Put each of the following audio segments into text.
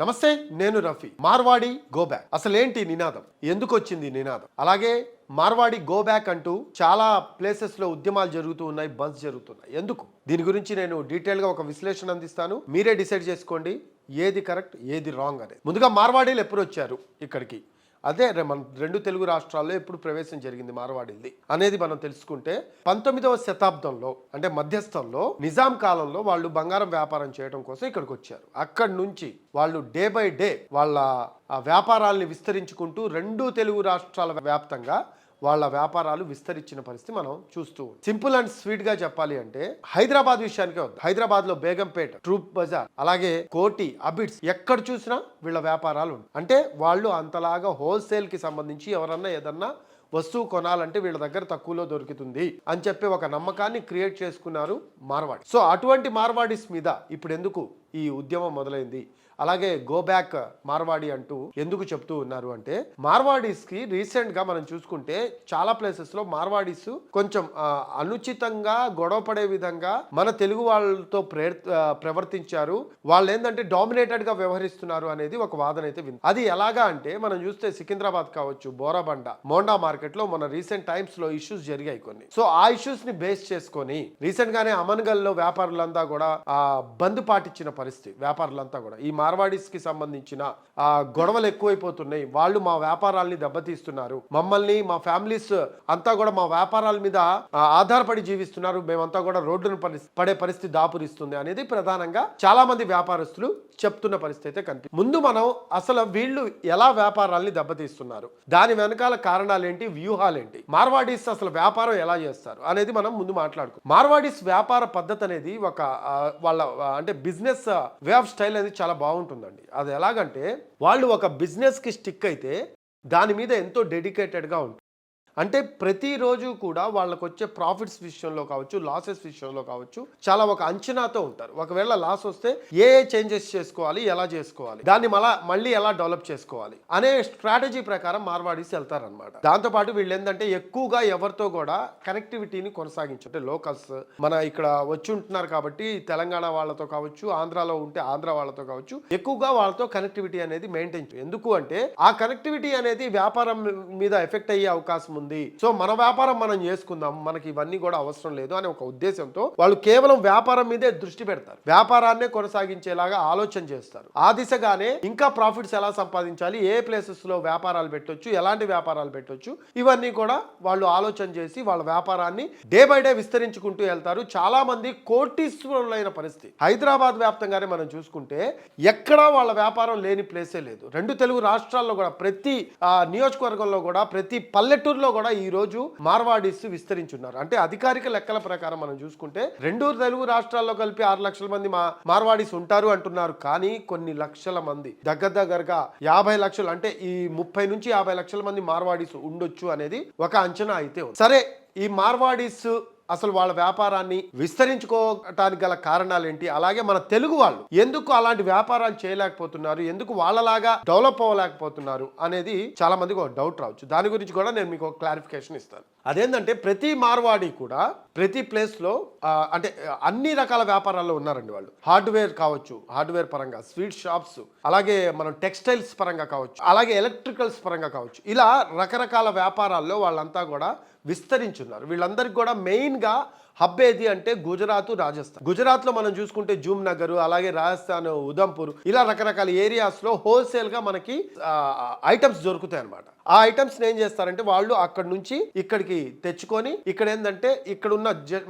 నమస్తే నేను Rafi. Marwadi go back అసలేంటి నినాదం? ఎందుకు వచ్చింది నినాదం? అలాగే మార్వాడి గో బ్యాక్ అంటూ చాలా ప్లేసెస్లో ఉద్యమాలు జరుగుతూ ఉన్నాయి బంద్స్ జరుగుతున్నాయి. ఎందుకు? దీని గురించి నేను డీటెయిల్గా ఒక విశ్లేషణ అందిస్తాను. మీరే డిసైడ్ చేసుకోండి ఏది కరెక్ట్ ఏది రాంగ్ అనేది. ముందుగా మార్వాడీలు ఎప్పుడు వచ్చారు ఇక్కడికి? అదే రే- మన రెండు తెలుగు రాష్ట్రాల్లో ఎప్పుడు ప్రవేశం జరిగింది మార్వాడిల్ది అనేది మనం తెలుసుకుంటే పంతొమ్మిదవ శతాబ్దంలో అంటే మధ్యస్థంలో నిజాం కాలంలో వాళ్ళు బంగారం వ్యాపారం చేయడం కోసం ఇక్కడికి వచ్చారు. అక్కడి నుంచి వాళ్ళు డే బై డే వాళ్ళ వ్యాపారాల్ని విస్తరించుకుంటూ రెండు తెలుగు రాష్ట్రాల వ్యాప్తంగా వాళ్ళ వ్యాపారాలు విస్తరించిన పరిస్థితి మనం చూస్తూ సింపుల్ అండ్ స్వీట్గా చెప్పాలి అంటే హైదరాబాద్ విషయానికే వద్దాం. హైదరాబాద్లో బేగంపేట ట్రూప్ బజార్ అలాగే కోటి అబిడ్స్ ఎక్కడ చూసినా వీళ్ళ వ్యాపారాలు అంటే వాళ్ళు అంతలాగా హోల్సేల్కి సంబంధించి ఎవరన్నా ఏదన్నా వస్తువు కొనాలంటే వీళ్ళ దగ్గర తక్కువలో దొరుకుతుంది అని చెప్పి ఒక నమ్మకాన్ని క్రియేట్ చేసుకున్నారు మార్వాడి. సో అటువంటి మార్వాడిస్ మీద ఇప్పుడు ఎందుకు ఈ ఉద్యమం మొదలైంది. అలాగే గో బ్యాక్ మార్వాడి అంటూ ఎందుకు చెప్తూ ఉన్నారు అంటే మార్వాడీస్కి రీసెంట్గా మనం చూసుకుంటే చాలా ప్లేసెస్లో మార్వాడీస్ కొంచెం అనుచితంగా గొడవ పడే విధంగా మన తెలుగు వాళ్ళతో ప్రేర్ ప్రవర్తించారు. వాళ్ళు ఏంటంటే డామినేటెడ్గా వ్యవహరిస్తున్నారు అనేది ఒక వాదన అయితే వింది అది ఎలాగా అంటే మనం చూస్తే సికింద్రాబాద్ కావచ్చు బోరాబండ మోండా మార్కెట్లో మన రీసెంట్ టైమ్స్లో ఇష్యూస్ జరిగాయి కొన్ని. సో ఆ ఇష్యూస్ని బేస్ చేసుకొని రీసెంట్ గానే అమన్గల్లో వ్యాపారులంతా కూడా బంద్ పాటించిన పరిస్థితి వ్యాపారులంతా కూడా. ఈ మార్వాడీస్కి సంబంధించిన ఆ గొడవలు ఎక్కువైపోతున్నాయి. వాళ్ళు మా వ్యాపారాల్ని దెబ్బతీస్తున్నారు. మమ్మల్ని మా ఫ్యామిలీస్ అంతా కూడా మా వ్యాపారాల మీద ఆధారపడి జీవిస్తున్నారు. మేమంతా కూడా రోడ్డును పడే పరిస్థితి దాపురిస్తుంది అనేది ప్రధానంగా చాలా మంది వ్యాపారస్తులు చెప్తున్న పరిస్థితి అయితే కనిపి ముందు మనం అసలు వీళ్ళు ఎలా వ్యాపారాల్ని దెబ్బతీస్తున్నారు? దాని వెనకాల కారణాలేంటి? వ్యూహాలేంటి? మార్వాడీస్ అసలు వ్యాపారం ఎలా చేస్తారు? అనేది మనం ముందు మాట్లాడుకో మార్వాడీస్ వ్యాపార పద్ధతి అనేది ఒక వాళ్ళ అంటే బిజినెస్ వే ఆఫ్ స్టైల్ అనేది చాలా బాగుంటుందండి. అది ఎలాగంటే వాళ్ళు ఒక బిజినెస్కి స్టిక్ అయితే దాని మీద ఎంతో డెడికేటెడ్గా ఉంటుంది అంటే ప్రతిరోజు కూడా వాళ్ళకు వచ్చే ప్రాఫిట్స్ విషయంలో కావచ్చు లాసెస్ విషయంలో కావచ్చు చాలా ఒక అంచనాతో ఉంటారు. ఒకవేళ లాస్ వస్తే ఏ ఏ చేంజెస్ చేసుకోవాలి ఎలా చేసుకోవాలి దాన్ని మళ్ళా మళ్ళీ ఎలా డెవలప్ చేసుకోవాలి అనే స్ట్రాటజీ ప్రకారం మార్వాడీస్ వెళ్తారనమాట దాంతోపాటు వీళ్ళు ఏంటంటే ఎక్కువగా ఎవరితో కూడా కనెక్టివిటీని కొనసాగించంటే లోకల్స్ మన ఇక్కడ వచ్చి ఉంటున్నారు కాబట్టి తెలంగాణ వాళ్ళతో కావచ్చు ఆంధ్రాలో ఉంటే ఆంధ్ర వాళ్ళతో కావచ్చు ఎక్కువగా వాళ్ళతో కనెక్టివిటీ అనేది మెయింటైన్ ఎందుకు అంటే ఆ కనెక్టివిటీ అనేది వ్యాపారం మీద ఎఫెక్ట్ అయ్యే అవకాశం ఉంది. సో మన వ్యాపారం మనం చేసుకుందాం. మనకి ఇవన్నీ కూడా అవసరం లేదు అనే ఒక ఉద్దేశంతో వాళ్ళు కేవలం వ్యాపారం మీదే దృష్టి పెడతారు. వ్యాపారాన్నే కొనసాగించేలాగా ఆలోచన చేస్తారు. ఆ దిశగానే ఇంకా ప్రాఫిట్స్ ఎలా సంపాదించాలి? ఏ ప్లేసెస్లో వ్యాపారాలు పెట్టొచ్చు? ఎలాంటి వ్యాపారాలు పెట్టొచ్చు? ఇవన్నీ కూడా వాళ్ళు ఆలోచన చేసి వాళ్ళ వ్యాపారాన్ని డే బై డే విస్తరించుకుంటూ వెళ్తారు. చాలా మంది కోటీశ్వరులైన పరిస్థితి. హైదరాబాద్ వ్యాప్తంగానే మనం చూసుకుంటే ఎక్కడా వాళ్ళ వ్యాపారం లేని ప్లేసే లేదు. రెండు తెలుగు రాష్ట్రాల్లో కూడా ప్రతి నియోజకవర్గంలో కూడా ప్రతి పల్లెటూరులో కూడా ఈ రోజు మార్వాడీస్ విస్తరించున్నారు. అంటే అధికారిక లెక్కల ప్రకారం మనం చూసుకుంటే రెండు తెలుగు రాష్ట్రాల్లో కలిపి ఆరు లక్షల మంది మా మార్వాడీస్ ఉంటారు అంటున్నారు. కానీ కొన్ని లక్షల మంది దగ్గర దగ్గరగా యాభై లక్షలు అంటే ఈ ముప్పై నుంచి యాభై లక్షల మంది మార్వాడీస్ ఉండొచ్చు అనేది ఒక అంచనా అయితే సరే ఈ మార్వాడీస్ అసలు వాళ్ళ వ్యాపారాన్ని విస్తరించుకోవటానికి గల కారణాలు ఏంటి అలాగే మన తెలుగు వాళ్ళు ఎందుకు అలాంటి వ్యాపారాలు చేయలేకపోతున్నారు? ఎందుకు వాళ్ళలాగా డెవలప్ అవ్వలేకపోతున్నారు? అనేది చాలా మందికి ఒక డౌట్ రావచ్చు. దాని గురించి కూడా నేను మీకు ఒక క్లారిఫికేషన్ ఇస్తాను. అదేంటంటే ప్రతి మార్వాడి కూడా ప్రతి ప్లేస్లో అంటే అన్ని రకాల వ్యాపారాల్లో ఉన్నారండి వాళ్ళు. హార్డ్వేర్ కావచ్చు హార్డ్వేర్ పరంగా స్వీట్ షాప్స్ అలాగే మనం టెక్స్టైల్స్ పరంగా కావచ్చు అలాగే ఎలక్ట్రికల్స్ పరంగా కావచ్చు. ఇలా రకరకాల వ్యాపారాల్లో వాళ్ళంతా కూడా విస్తరించున్నారు. వీళ్ళందరికీ కూడా మెయిన్గా హబ్ ఏది అంటే గుజరాత్ రాజస్థాన్. గుజరాత్లో మనం చూసుకుంటే జూమ్ నగర్ అలాగే రాజస్థాన్ ఉదంపూర్ ఇలా రకరకాల ఏరియాస్లో హోల్సేల్గా మనకి ఐటమ్స్ దొరుకుతాయి అనమాట ఆ ఐటమ్స్ ఏం చేస్తారంటే వాళ్ళు అక్కడ నుంచి ఇక్కడికి తెచ్చుకొని ఇక్కడ ఏంటంటే ఇక్కడ ఉన్న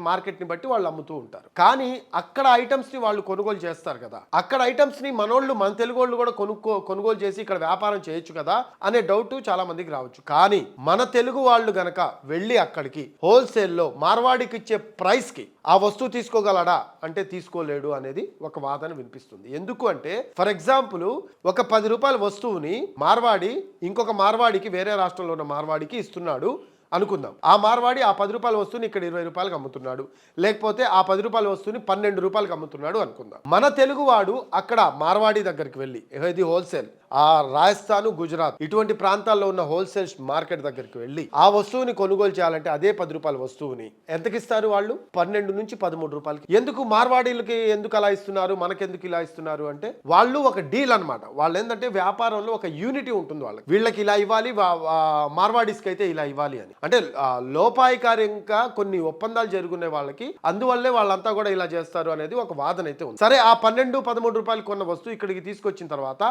మార్కెట్ని బట్టి వాళ్ళు అమ్ముతూ ఉంటారు. కానీ అక్కడ ఐటమ్స్ని వాళ్ళు కొనుగోలు చేస్తారు కదా. అక్కడ ఐటమ్స్ని మనోళ్ళు మన తెలుగు వాళ్ళు కూడా కొనుక్కో కొనుగోలు చేసి ఇక్కడ వ్యాపారం చేయొచ్చు కదా అనే డౌట్ చాలా మందికి రావచ్చు. కానీ మన తెలుగు వాళ్ళు గనక వెళ్ళి అక్కడికి హోల్సేల్లో మార్వాడికి ఇచ్చే ప్రైస్కి ఆ వస్తువు తీసుకోగలడా? అంటే తీసుకోలేడు అనేది ఒక వాదన వినిపిస్తుంది. ఎందుకు అంటే ఫర్ ఎగ్జాంపుల్ ఒక పది రూపాయల వస్తువుని మార్వాడి ఇంకొక మార్వాడికి వేరే రాష్ట్రంలో ఉన్న మార్వాడికి ఇస్తున్నాడు. అనుకుందాం. ఆ మార్వాడి ఆ పది రూపాయల వస్తువుని ఇక్కడ ఇరవై రూపాయలకు అమ్ముతున్నాడు. లేకపోతే ఆ పది రూపాయల వస్తువుని పన్నెండు రూపాయలకు అమ్ముతున్నాడు అనుకుందాం. మన తెలుగువాడు అక్కడ మార్వాడి దగ్గరికి వెళ్ళి ఇది హోల్సేల్. ఆ రాజస్థాన్ గుజరాత్ ఇటువంటి ప్రాంతాల్లో ఉన్న హోల్సేల్ మార్కెట్ దగ్గరికి వెళ్ళి ఆ వస్తువుని కొనుగోలు చేయాలంటే అదే పది రూపాయల వస్తువుని ఎంతకిస్తారు వాళ్ళు? పన్నెండు నుంచి పదమూడు రూపాయలకి. ఎందుకు మార్వాడీలకి ఎందుకు అలా ఇస్తున్నారు? మనకెందుకు ఇలా ఇస్తున్నారు అంటే వాళ్ళు ఒక డీల్ అన్నమాట. వాళ్ళు ఏంటంటే వ్యాపారంలో ఒక యూనిటీ ఉంటుంది వాళ్ళకి. వీళ్ళకి ఇలా ఇవ్వాలి మార్వాడీస్కి అయితే ఇలా ఇవ్వాలి అని. అంటే లోపాయికారి లోపాయికార్యంగా కొన్ని ఒప్పందాలు జరుగునే వాళ్ళకి అందువల్లే వాళ్ళంతా కూడా ఇలా చేస్తారు అనేది ఒక వాదన అయితే ఉంది. సరే ఆ పన్నెండు పదమూడు రూపాయలు కొన్న వస్తువు ఇక్కడికి తీసుకొచ్చిన తర్వాత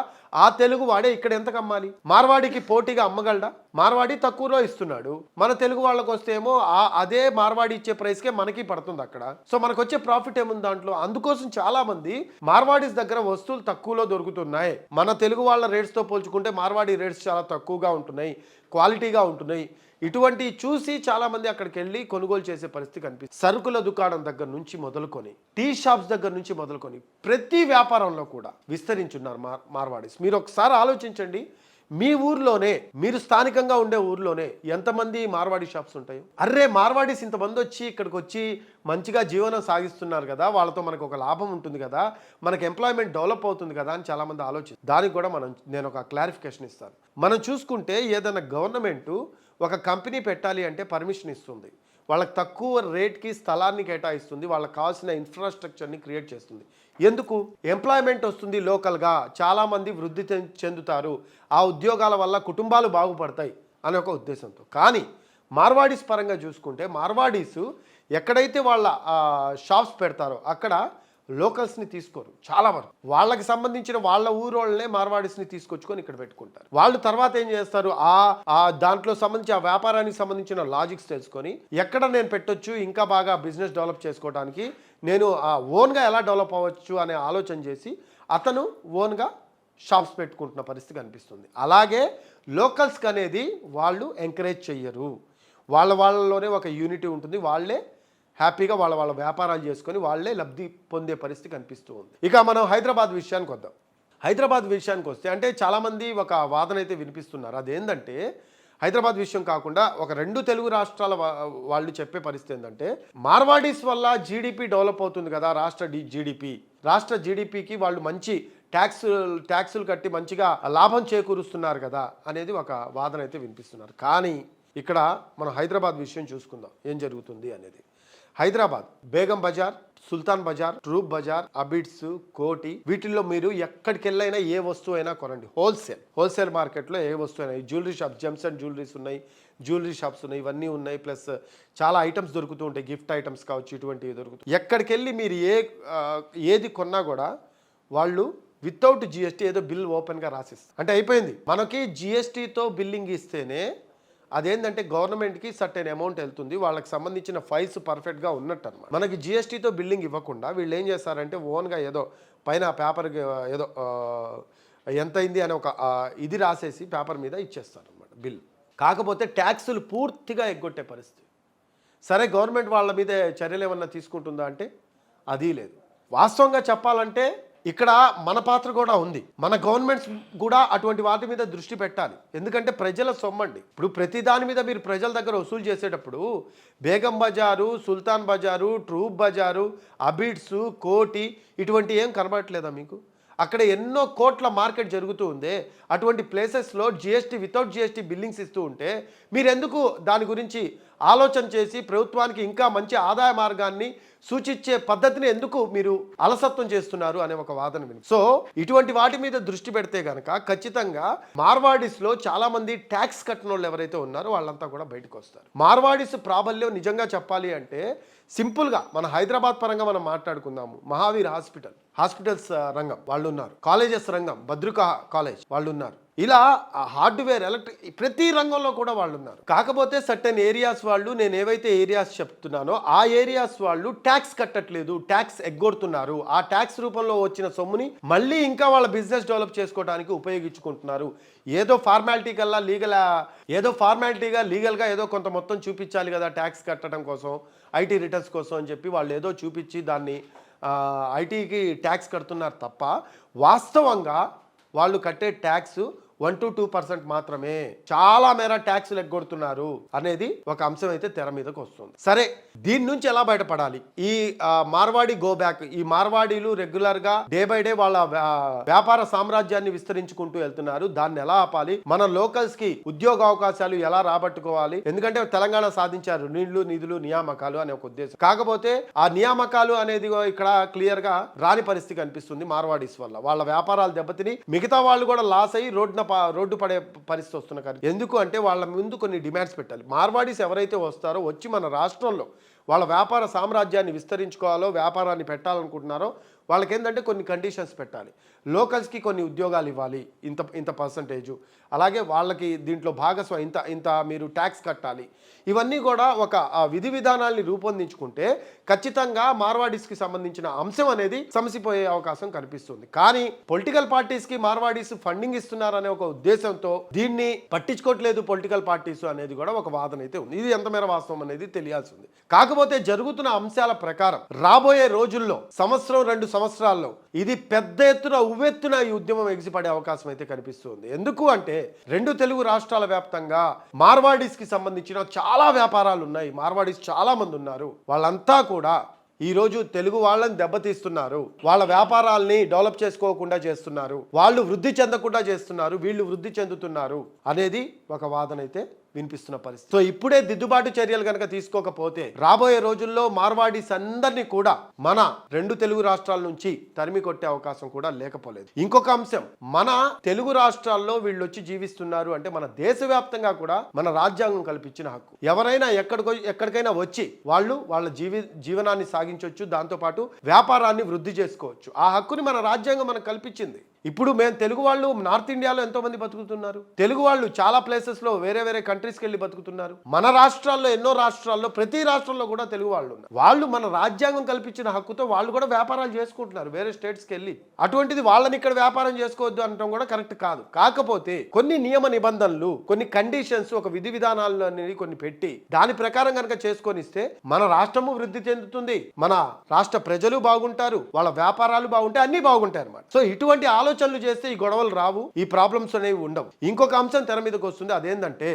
ఆ తెలుగు వాడే ఇక్కడ ఎంతకు అమ్మాలి? మార్వాడికి పోటీగా అమ్మగలడా? మార్వాడి తక్కువలో ఇస్తున్నాడు. మన తెలుగు వాళ్ళకి వస్తేమో ఆ అదే మార్వాడి ఇచ్చే ప్రైస్కే మనకి పడుతుంది అక్కడ. సో మనకు వచ్చే ప్రాఫిట్ ఏముంది దాంట్లో? అందుకోసం చాలా మంది మార్వాడీస్ దగ్గర వస్తువులు తక్కువలో దొరుకుతున్నాయి. మన తెలుగు వాళ్ళ రేట్స్తో పోల్చుకుంటే మార్వాడి రేట్స్ చాలా తక్కువగా ఉంటున్నాయి. క్వాలిటీగా ఉంటున్నాయి. ఇటువంటి చూసి చాలామంది అక్కడికి వెళ్ళి కొనుగోలు చేసే పరిస్థితి కనిపిస్తుంది. సరుకుల దుకాణం దగ్గర నుంచి మొదలుకొని టీ షాప్స్ దగ్గర నుంచి మొదలుకొని ప్రతి వ్యాపారంలో కూడా విస్తరించున్నారు మార్ మార్వాడీస్. మీరు ఒకసారి ఆలోచించండి. మీ ఊర్లోనే మీరు స్థానికంగా ఉండే ఊర్లోనే ఎంతమంది మార్వాడి షాప్స్ ఉంటాయి? అర్రే మార్వాడీస్ ఇంతమంది వచ్చి ఇక్కడికి వచ్చి మంచిగా జీవనం సాగిస్తున్నారు కదా వాళ్ళతో మనకు ఒక లాభం ఉంటుంది కదా మనకు ఎంప్లాయ్మెంట్ డెవలప్ అవుతుంది కదా అని చాలామంది ఆలోచిస్తారు దానికి కూడా మనం నేను ఒక క్లారిఫికేషన్ ఇస్తాను. మనం చూసుకుంటే ఏదైనా గవర్నమెంట్ ఒక కంపెనీ పెట్టాలి అంటే పర్మిషన్ ఇస్తుంది. వాళ్ళకి తక్కువ రేట్కి స్థలాన్ని కేటాయిస్తుంది. వాళ్ళకి కావాల్సిన ఇన్ఫ్రాస్ట్రక్చర్ని క్రియేట్ చేస్తుంది. ఎందుకు? ఎంప్లాయ్మెంట్ వస్తుంది లోకల్గా చాలామంది వృద్ధి చెందుతారు. ఆ ఉద్యోగాల వల్ల కుటుంబాలు బాగుపడతాయి అనే ఒక ఉద్దేశంతో. కానీ మార్వాడీస్ పరంగా చూసుకుంటే మార్వాడీస్ ఎక్కడైతే వాళ్ళ షాప్స్ పెడతారో అక్కడ లోకల్స్ని తీసుకోరు చాలా వరకు. వాళ్ళకి సంబంధించిన వాళ్ళ ఊరోళ్ళనే మార్వాడీస్ని తీసుకొచ్చుకొని ఇక్కడ పెట్టుకుంటారు. వాళ్ళు తర్వాత ఏం చేస్తారు? ఆ ఆ దాంట్లో సంబంధించి ఆ వ్యాపారానికి సంబంధించిన లాజిక్స్ తెలుసుకొని ఎక్కడ నేను పెట్టొచ్చు ఇంకా బాగా బిజినెస్ డెవలప్ చేసుకోవడానికి నేను ఆ ఓన్గా ఎలా డెవలప్ అవ్వచ్చు అనే ఆలోచన చేసి అతను ఓన్గా షాప్స్ పెట్టుకుంటున్న పరిస్థితి కనిపిస్తుంది. అలాగే లోకల్స్కి అనేది వాళ్ళు ఎంకరేజ్ చెయ్యరు. వాళ్ళ వాళ్ళలోనే ఒక యూనిటీ ఉంటుంది. వాళ్ళే హ్యాపీగా వాళ్ళ వాళ్ళ వ్యాపారాలు చేసుకొని వాళ్ళే లబ్ధి పొందే పరిస్థితి కనిపిస్తూ ఉంది. ఇక మనం హైదరాబాద్ విషయానికి వద్దాం. హైదరాబాద్ విషయానికి వస్తే అంటే చాలామంది ఒక వాదన అయితే వినిపిస్తున్నారు. అదేంటంటే హైదరాబాద్ విషయం కాకుండా ఒక రెండు తెలుగు రాష్ట్రాల వాళ్ళు చెప్పే పరిస్థితి ఏంటంటే మార్వాడీస్ వల్ల జీడిపి డెవలప్ అవుతుంది కదా రాష్ట్ర జీడిపి. రాష్ట్ర జీడిపికి వాళ్ళు మంచి ట్యాక్స్ ట్యాక్సులు కట్టి మంచిగా లాభం చేకూరుస్తున్నారు కదా అనేది ఒక వాదన అయితే వినిపిస్తున్నారు. కానీ ఇక్కడ మనం హైదరాబాద్ విషయం చూసుకుందాం. ఏం జరుగుతుంది అనేది. హైదరాబాద్ బేగం బజార్ సుల్తాన్ బజార్ ట్రూప్ బజార్ అబిడ్స్ కోటి వీటిల్లో మీరు ఎక్కడికెళ్ళైనా ఏ వస్తువు అయినా కొనండి. హోల్సేల్ హోల్సేల్ మార్కెట్లో ఏ వస్తువు అయినా. Jewellery shop gems and jewelleries ఉన్నాయి జ్యువెలరీ షాప్స్ ఉన్నాయి ఇవన్నీ ఉన్నాయి. ప్లస్ చాలా ఐటమ్స్ దొరుకుతూ ఉంటాయి. గిఫ్ట్ ఐటమ్స్ కావచ్చు ఇటువంటివి దొరుకుతాయి. ఎక్కడికెళ్ళి మీరు ఏ ఏది కొన్నా కూడా వాళ్ళు వితౌట్ జిఎస్టీ ఏదో బిల్ ఓపెన్గా రాసిస్తారు. అంటే అయిపోయింది. మనకి జిఎస్టీతో బిల్లింగ్ ఇస్తేనే అదేంటంటే గవర్నమెంట్కి సర్టెన్ అమౌంట్ వెళ్తుంది వాళ్ళకి సంబంధించిన ఫైల్స్ పర్ఫెక్ట్గా ఉన్నట్టు అనమాట మనకి జిఎస్టీతో బిల్లింగ్ ఇవ్వకుండా వీళ్ళు ఏం చేస్తారంటే ఓన్గా ఏదో పైన పేపర్కి ఏదో ఎంత అయింది అని ఒక ఇది రాసేసి పేపర్ మీద ఇచ్చేస్తారు అనమాట బిల్. కాకపోతే ట్యాక్సులు పూర్తిగా ఎగ్గొట్టే పరిస్థితి. సరే గవర్నమెంట్ వాళ్ళ మీద చర్యలు ఏమన్నా తీసుకుంటుందా అంటే అది లేదు. వాస్తవంగా చెప్పాలంటే ఇక్కడ మన పాత్ర కూడా ఉంది. మన గవర్నమెంట్స్ కూడా అటువంటి వాటి మీద దృష్టి పెట్టాలి. ఎందుకంటే ప్రజల సొమ్మండి. ఇప్పుడు ప్రతి దాని మీద మీరు ప్రజల దగ్గర వసూలు చేసేటప్పుడు బేగం బజారు సుల్తాన్ బజారు ట్రూప్ బజారు అబిడ్స్ కోటి ఇటువంటి ఏం కనబడట్లేదా మీకు? అక్కడ ఎన్నో కోట్ల మార్కెట్ జరుగుతూ ఉంది. అటువంటి ప్లేసెస్లో జిఎస్టీ వితౌట్ జిఎస్టీ బిల్లింగ్స్ ఇస్తూ ఉంటే మీరు ఎందుకు దాని గురించి ఆలోచన చేసి ప్రభుత్వానికి ఇంకా మంచి ఆదాయ మార్గాన్ని సూచించే పద్ధతిని ఎందుకు మీరు అలసత్వం చేస్తున్నారు అనే ఒక వాదన విని. సో ఇటువంటి వాటి మీద దృష్టి పెడితే కనుక ఖచ్చితంగా మార్వాడీస్లో చాలామంది చాలా మంది ట్యాక్స్ కట్టిన వాళ్ళు ఎవరైతే ఉన్నారో వాళ్ళంతా కూడా బయటకు వస్తారు. మార్వాడీస్ ప్రాబల్యం నిజంగా చెప్పాలి అంటే సింపుల్గా మన హైదరాబాద్ పరంగా మనం మాట్లాడుకుందాము. మహావీర్ హాస్పిటల్ హాస్పిటల్స్ రంగం వాళ్ళు ఉన్నారు కాలేజెస్ రంగం భద్రిక కాలేజ్ వాళ్ళు ఉన్నారు ఇలా హార్డ్వేర్ ఎలక్ట్రిక్ ప్రతి రంగంలో కూడా వాళ్ళు ఉన్నారు కాకపోతే సర్టన్ ఏరియాస్ వాళ్ళు నేను ఏవైతే ఏరియాస్ చెప్తున్నానో ఆ ఏరియాస్ వాళ్ళు ట్యాక్స్ కట్టట్లేదు ట్యాక్స్ ఎగ్గొడుతున్నారు. ఆ ట్యాక్స్ రూపంలో వచ్చిన సొమ్ముని మళ్ళీ ఇంకా వాళ్ళ బిజినెస్ డెవలప్ చేసుకోవడానికి ఉపయోగించుకుంటున్నారు. ఏదో ఫార్మాలిటీ కల్లా లీగల్ ఏదో ఫార్మాలిటీగా లీగల్గా ఏదో కొంత మొత్తం చూపించాలి కదా ట్యాక్స్ కట్టడం కోసం ఐటీ రిటర్న్స్ కోసం అని చెప్పి వాళ్ళు ఏదో చూపించి దాన్ని ఐటీకి ట్యాక్స్ కడుతున్నారు తప్ప వాస్తవంగా వాళ్ళు కట్టే tax one to two percent మాత్రమే చాలా మేర ట్యాక్స్లు ఎగ్గొడుతున్నారు అనేది ఒక అంశం అయితే తెర మీదకి వస్తుంది. సరే దీని నుంచి ఎలా బయటపడాలి? ఈ మార్వాడి గో బ్యాక్ ఈ మార్వాడీలు రెగ్యులర్గా డే బై డే వాళ్ళ వ్యా- వ్యాపార సామ్రాజ్యాన్ని విస్తరించుకుంటూ వెళ్తున్నారు. దాన్ని ఎలా ఆపాలి? మన లోకల్స్కి ఉద్యోగ అవకాశాలు ఎలా రాబట్టుకోవాలి? ఎందుకంటే తెలంగాణ సాధించారు నీళ్ళు నిధులు నియామకాలు అనే ఒక ఉద్దేశం. కాకపోతే ఆ నియామకాలు అనేది ఇక్కడ క్లియర్గా రాని పరిస్థితి కనిపిస్తుంది మార్వాడీస్ వల్ల. వాళ్ళ వ్యాపారాలు దెబ్బతిని మిగతా వాళ్ళు కూడా లాస్ అయ్యి రోడ్డున రోడ్డు పడే పరిస్థితి వస్తున్న కానీ ఎందుకు అంటే వాళ్ళ ముందు కొన్ని డిమాండ్స్ పెట్టాలి. మార్వాడీస్ ఎవరైతే వస్తారో వచ్చి మన రాష్ట్రంలో వాళ్ళ వ్యాపార సామ్రాజ్యాన్ని విస్తరించుకోవాలో వ్యాపారాన్ని పెట్టాలనుకుంటున్నారో వాళ్ళకి ఏంటంటే కొన్ని కండిషన్స్ పెట్టాలి. లోకల్స్కి కొన్ని ఉద్యోగాలు ఇవ్వాలి ఇంత ఇంత పర్సంటేజు అలాగే వాళ్ళకి దీంట్లో భాగస్వ ఇంత ఇంత మీరు ట్యాక్స్ కట్టాలి. ఇవన్నీ కూడా ఒక విధి విధానాల్ని రూపొందించుకుంటే ఖచ్చితంగా మార్వాడీస్కి సంబంధించిన అంశం అనేది సమసిపోయే అవకాశం కనిపిస్తుంది. కానీ పొలిటికల్ పార్టీస్కి మార్వాడీస్ ఫండింగ్ ఇస్తున్నారనే ఒక ఉద్దేశంతో దీన్ని పట్టించుకోవట్లేదు పొలిటికల్ పార్టీస్ అనేది కూడా ఒక వాదన అయితే ఉంది. ఇది ఎంత మేర వాస్తవం అనేది తెలియాల్సింది కాకపోతే జరుగుతున్న అంశాల ప్రకారం రాబోయే రోజుల్లో సంవత్సరం రెండు సంవత్సరాల్లో. ఇది పెద్ద ఎత్తున ఉవ్వెత్తున ఈ ఉద్యమం ఎగిసిపడే అవకాశం అయితే కనిపిస్తుంది. ఎందుకు అంటే రెండు తెలుగు రాష్ట్రాల వ్యాప్తంగా మార్వాడీస్కి సంబంధించిన చాలా వ్యాపారాలు ఉన్నాయి. మార్వాడీస్ చాలా మంది ఉన్నారు. వాళ్ళంతా కూడా ఈ రోజు తెలుగు వాళ్ళని దెబ్బతీస్తున్నారు. వాళ్ళ వ్యాపారాల్ని డెవలప్ చేసుకోకుండా చేస్తున్నారు. వాళ్ళు వృద్ధి చెందకుండా చేస్తున్నారు. వీళ్ళు వృద్ధి చెందుతున్నారు అనేది ఒక వాదన అయితే వినిపిస్తున్న పరిస్థితి. సో ఇప్పుడే దిద్దుబాటు చర్యలు కనుక తీసుకోకపోతే రాబోయే రోజుల్లో మార్వాడీస్ అందరినీ కూడా మన రెండు తెలుగు రాష్ట్రాల నుంచి తరిమి కొట్టే అవకాశం కూడా లేకపోలేదు. ఇంకొక అంశం మన తెలుగు రాష్ట్రాల్లో వీళ్ళు వచ్చి జీవిస్తున్నారు అంటే మన దేశవ్యాప్తంగా కూడా మన రాజ్యాంగం కల్పించిన హక్కు. ఎవరైనా ఎక్కడికో ఎక్కడికైనా వచ్చి వాళ్ళు వాళ్ళ జీవి జీవనాన్ని సాగించవచ్చు దాంతోపాటు వ్యాపారాన్ని వృద్ధి చేసుకోవచ్చు. ఆ హక్కుని మన రాజ్యాంగం మనకు కల్పించింది. ఇప్పుడు మేము తెలుగు వాళ్ళు నార్త్ ఇండియాలో ఎంతో మంది బతుకుతున్నారు? తెలుగు వాళ్ళు చాలా ప్లేసెస్లో వేరే వేరే కంట్రీ కంట్రీస్కి వెళ్ళి బతుకుతున్నారు. మన రాష్ట్రాల్లో ఎన్నో రాష్ట్రాల్లో ప్రతి రాష్ట్రంలో కూడా తెలుగు వాళ్ళు ఉన్నారు. వాళ్ళు మన రాజ్యాంగం కల్పించిన హక్కుతో వాళ్ళు కూడా వ్యాపారాలు చేసుకుంటున్నారు వేరే స్టేట్స్కి వెళ్ళి. అటువంటిది వాళ్ళని ఇక్కడ వ్యాపారం చేసుకోవద్దు అనడం కూడా కరెక్ట్ కాదు. కాకపోతే కొన్ని నియమ నిబంధనలు కొన్ని కండిషన్స్ ఒక విధి విధానాలు అనేవి కొన్ని పెట్టి దాని ప్రకారం కనుక చేసుకొని ఇస్తే మన రాష్ట్రము వృద్ధి చెందుతుంది. మన రాష్ట్ర ప్రజలు బాగుంటారు వాళ్ళ వ్యాపారాలు బాగుంటాయి అన్ని బాగుంటాయి అన్నమాట. సో ఇటువంటి ఆలోచనలు చేస్తే ఈ గొడవలు రావు ఈ ప్రాబ్లమ్స్ అనేవి ఉండవు. ఇంకొక అంశం తెర మీదకి వస్తుంది. అదేంటంటే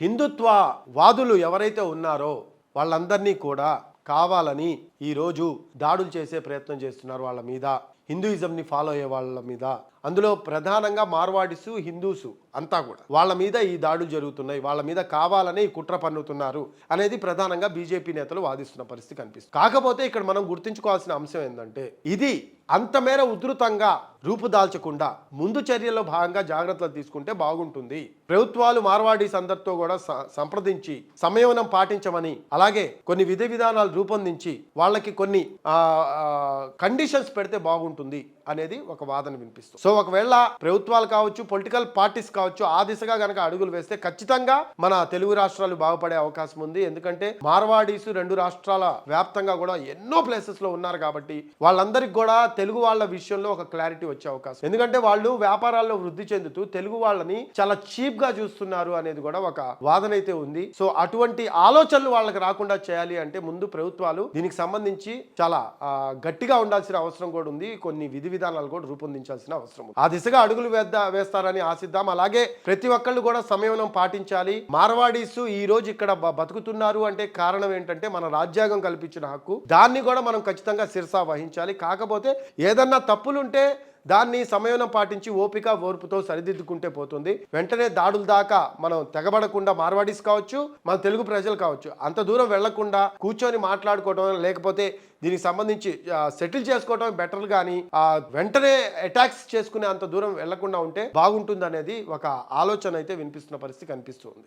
హిందుత్వ వాదులు ఎవరైతే ఉన్నారో వాళ్ళందరినీ కూడా కావాలని ఈరోజు దాడులు చేసే ప్రయత్నం చేస్తున్నారు వాళ్ళ మీద. హిందూయిజంని ఫాలో అయ్యే వాళ్ళ మీద. అందులో ప్రధానంగా మార్వాడిసు హిందూసు అంతా కూడా. వాళ్ళ మీద ఈ దాడులు జరుగుతున్నాయి వాళ్ళ మీద కావాలని ఈ కుట్ర పన్నుతున్నారు అనేది ప్రధానంగా బీజేపీ నేతలు వాదిస్తున్న పరిస్థితి కనిపిస్తుంది. కాకపోతే ఇక్కడ మనం గుర్తుంచుకోవాల్సిన అంశం ఏంటంటే ఇది అంత మేర ఉధృతంగా రూపుదాల్చకుండా ముందు చర్యల్లో భాగంగా జాగ్రత్తలు తీసుకుంటే బాగుంటుంది. ప్రభుత్వాలు మార్వాడీస్ అందరితో కూడా సంప్రదించి సంయమనం పాటించమని అలాగే కొన్ని విధి విధానాలు రూపొందించి వాళ్ళకి కొన్ని కండిషన్స్ పెడితే బాగుంటుంది అనేది ఒక వాదన వినిపిస్తుంది. సో ఒకవేళ ప్రభుత్వాలు కావచ్చు పొలిటికల్ పార్టీస్ కావచ్చు ఆ దిశగా గనక అడుగులు వేస్తే ఖచ్చితంగా మన తెలుగు రాష్ట్రాలు బాగుపడే అవకాశం ఉంది. ఎందుకంటే మార్వాడీస్ రెండు రాష్ట్రాల వ్యాప్తంగా కూడా ఎన్నో ప్లేసెస్లో ఉన్నారు కాబట్టి వాళ్ళందరికీ కూడా తెలుగు వాళ్ళ విషయంలో ఒక క్లారిటీ వచ్చే అవకాశం. ఎందుకంటే వాళ్ళు వ్యాపారాల్లో వృద్ధి చెందుతూ తెలుగు వాళ్ళని చాలా చీప్గా చూస్తున్నారు అనేది కూడా ఒక వాదన అయితే ఉంది. సో అటువంటి ఆలోచనలు వాళ్ళకి రాకుండా చేయాలి అంటే ముందు ప్రభుత్వాలు దీనికి సంబంధించి చాలా గట్టిగా ఉండాల్సిన అవసరం కూడా ఉంది. కొన్ని విధి విధానాలు కూడా రూపొందించాల్సిన అవసరం అవసరం ఆ దిశగా అడుగులు వేద్దా వేస్తారని ఆశిద్దాం. అలాగే ప్రతి ఒక్కళ్ళు కూడా సంయమనం పాటించాలి. మార్వాడీస్ ఈ రోజు ఇక్కడ బ- బతుకుతున్నారు అంటే కారణం ఏంటంటే మన రాజ్యాంగం కల్పించిన హక్కు. దాన్ని కూడా మనం ఖచ్చితంగా శిరసా వహించాలి. కాకపోతే ఏదన్నా తప్పులుంటే దాన్ని సమయం పాటించి ఓపిక ఓర్పుతో సరిదిద్దుకుంటే పోతుంది. వెంటనే దాడుల దాకా మనం తెగబడకుండా మార్వాడీస్ కావచ్చు మన తెలుగు ప్రజలు కావచ్చు అంత దూరం వెళ్ళకుండా కూర్చొని మాట్లాడుకోవడం లేకపోతే దీనికి సంబంధించి సెటిల్ చేసుకోవడం బెటర్ కానీ ఆ, వెంటనే అటాక్స్ చేసుకునే అంత దూరం వెళ్ళకుండా ఉంటే బాగుంటుంది అనేది ఒక ఆలోచన అయితే వినిపిస్తున్న పరిస్థితి కనిపిస్తుంది.